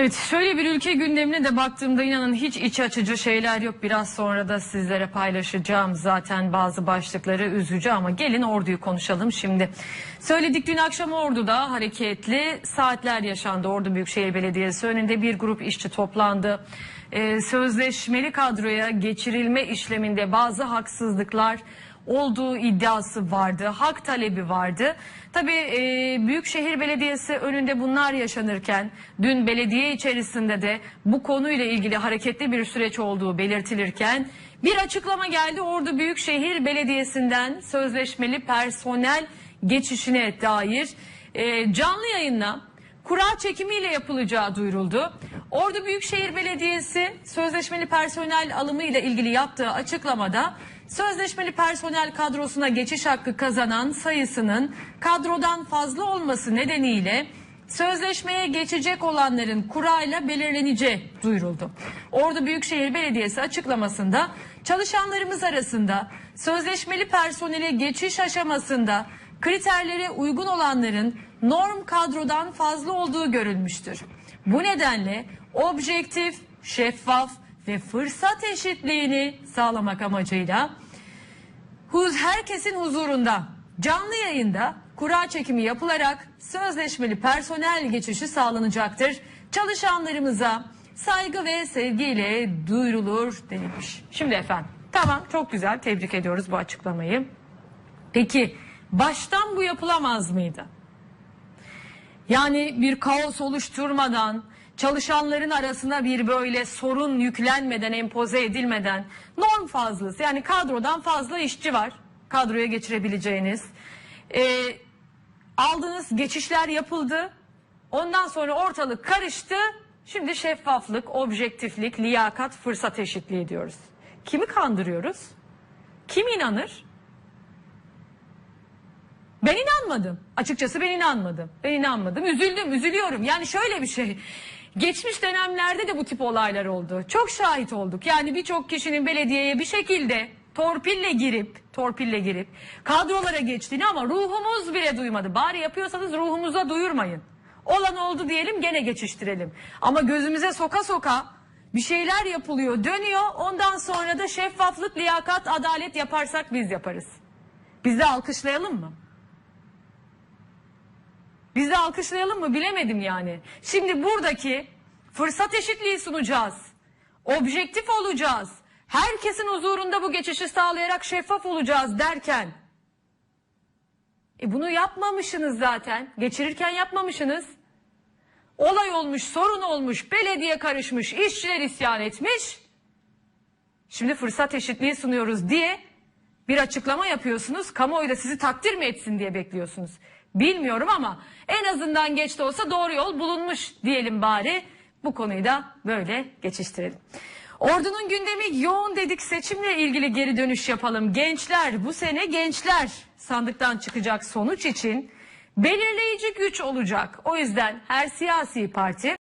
Evet şöyle bir ülke gündemine de baktığımda inanın hiç iç açıcı şeyler yok. Biraz sonra da sizlere paylaşacağım zaten bazı başlıkları üzücü ama gelin orduyu konuşalım şimdi. Söyledik dün akşam orduda hareketli saatler yaşandı. Ordu Büyükşehir Belediyesi önünde bir grup işçi toplandı. Ee, sözleşmeli kadroya geçirilme işleminde bazı haksızlıklar olduğu iddiası vardı. Hak talebi vardı. Tabii e, Büyükşehir Belediyesi önünde bunlar yaşanırken dün belediye içerisinde de bu konuyla ilgili hareketli bir süreç olduğu belirtilirken bir açıklama geldi Ordu Büyükşehir Belediyesi'nden sözleşmeli personel geçişine dair e, canlı yayınla kura çekimiyle yapılacağı duyuruldu. Ordu Büyükşehir Belediyesi sözleşmeli personel alımı ile ilgili yaptığı açıklamada sözleşmeli personel kadrosuna geçiş hakkı kazanan sayısının kadrodan fazla olması nedeniyle sözleşmeye geçecek olanların kurayla belirleneceği duyuruldu. Ordu Büyükşehir Belediyesi açıklamasında çalışanlarımız arasında sözleşmeli personele geçiş aşamasında kriterlere uygun olanların norm kadrodan fazla olduğu görülmüştür. Bu nedenle objektif, şeffaf ve fırsat eşitliğini sağlamak amacıyla huz herkesin huzurunda canlı yayında kura çekimi yapılarak sözleşmeli personel geçişi sağlanacaktır. Çalışanlarımıza saygı ve sevgiyle duyurulur denilmiş. Şimdi efendim tamam çok güzel tebrik ediyoruz bu açıklamayı. Peki baştan bu yapılamaz mıydı? Yani bir kaos oluşturmadan, çalışanların arasına bir böyle sorun yüklenmeden, empoze edilmeden norm fazlası yani kadrodan fazla işçi var kadroya geçirebileceğiniz. Ee, aldığınız geçişler yapıldı. Ondan sonra ortalık karıştı. Şimdi şeffaflık, objektiflik, liyakat, fırsat eşitliği diyoruz. Kimi kandırıyoruz? Kim inanır? Ben inanmadım. Açıkçası ben inanmadım. Ben inanmadım. Üzüldüm, üzülüyorum. Yani şöyle bir şey. Geçmiş dönemlerde de bu tip olaylar oldu. Çok şahit olduk. Yani birçok kişinin belediyeye bir şekilde torpille girip, torpille girip kadrolara geçtiğini ama ruhumuz bile duymadı. Bari yapıyorsanız ruhumuza duyurmayın. Olan oldu diyelim gene geçiştirelim. Ama gözümüze soka soka bir şeyler yapılıyor, dönüyor. Ondan sonra da şeffaflık, liyakat, adalet yaparsak biz yaparız. Biz de alkışlayalım mı? Biz de alkışlayalım mı bilemedim yani. Şimdi buradaki fırsat eşitliği sunacağız. Objektif olacağız. Herkesin huzurunda bu geçişi sağlayarak şeffaf olacağız derken. E bunu yapmamışsınız zaten. Geçirirken yapmamışsınız. Olay olmuş, sorun olmuş, belediye karışmış, işçiler isyan etmiş. Şimdi fırsat eşitliği sunuyoruz diye bir açıklama yapıyorsunuz. Kamuoyu da sizi takdir mi etsin diye bekliyorsunuz. Bilmiyorum ama en azından geç de olsa doğru yol bulunmuş diyelim bari. Bu konuyu da böyle geçiştirelim. Ordunun gündemi yoğun dedik seçimle ilgili geri dönüş yapalım. Gençler bu sene gençler sandıktan çıkacak sonuç için belirleyici güç olacak. O yüzden her siyasi parti